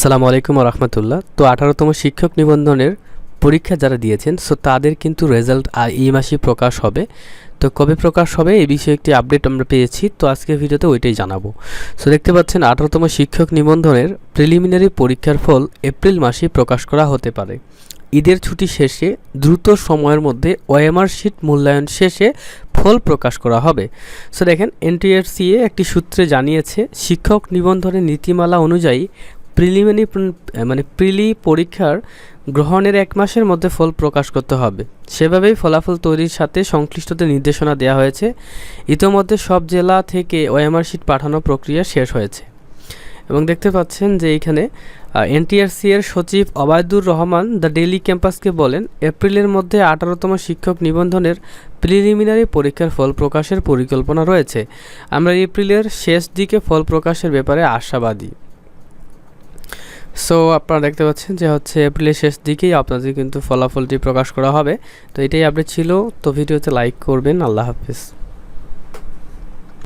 আসসালামু আলাইকুম রহমতুল্লাহ। তো আঠারোতম শিক্ষক নিবন্ধনের পরীক্ষা যারা দিয়েছেন সো তাদের কিন্তু রেজাল্ট এই মাসে প্রকাশ হবে। তো কবে প্রকাশ হবে, এই বিষয়ে একটি আপডেট আমরা পেয়েছি, তো আজকের ভিডিওতে ওইটাই জানাব। সো দেখতে পাচ্ছেন, আঠারোতম শিক্ষক নিবন্ধনের প্রিলিমিনারি পরীক্ষার ফল এপ্রিল মাসে প্রকাশ করা হতে পারে। ঈদের ছুটি শেষে, দ্রুত সময়ের মধ্যে ওএমআর শিট মূল্যায়ন শেষে ফল প্রকাশ করা হবে। সো দেখেন এনটিআরসিএ একটি সূত্রে জানিয়েছে, শিক্ষক নিবন্ধনের নীতিমালা অনুযায়ী প্রিলিমিনারি মানে প্রিলি পরীক্ষার গ্রহণের এক মাসের মধ্যে ফল প্রকাশ করতে হবে। সেভাবেই ফলাফল তৈরির সাথে সংশ্লিষ্টদের নির্দেশনা দেওয়া হয়েছে। ইতোমধ্যে সব জেলা থেকে ওএমআর শিট পাঠানোর প্রক্রিয়া শেষ হয়েছে। এবং দেখতে পাচ্ছেন যে এইখানে এনটিআরসি এর সচিব অবায়দুর রহমান দ্য ডেইলি ক্যাম্পাসকে বলেন, এপ্রিলের মধ্যে আঠারোতম শিক্ষক নিবন্ধনের প্রিলিমিনারি পরীক্ষার ফল প্রকাশের পরিকল্পনা রয়েছে। আমরা এপ্রিলের শেষ দিকে ফল প্রকাশের ব্যাপারে আশাবাদী। সো আপনারা দেখতে পাচ্ছেন যে হচ্ছে এপ্রিলের শেষ দিকেই আপনাদের কিন্তু ফলাফলটি প্রকাশ করা হবে। তো এটাই আপডেট ছিল। তো ভিডিওতে লাইক করবেন। আল্লাহ হাফিজ।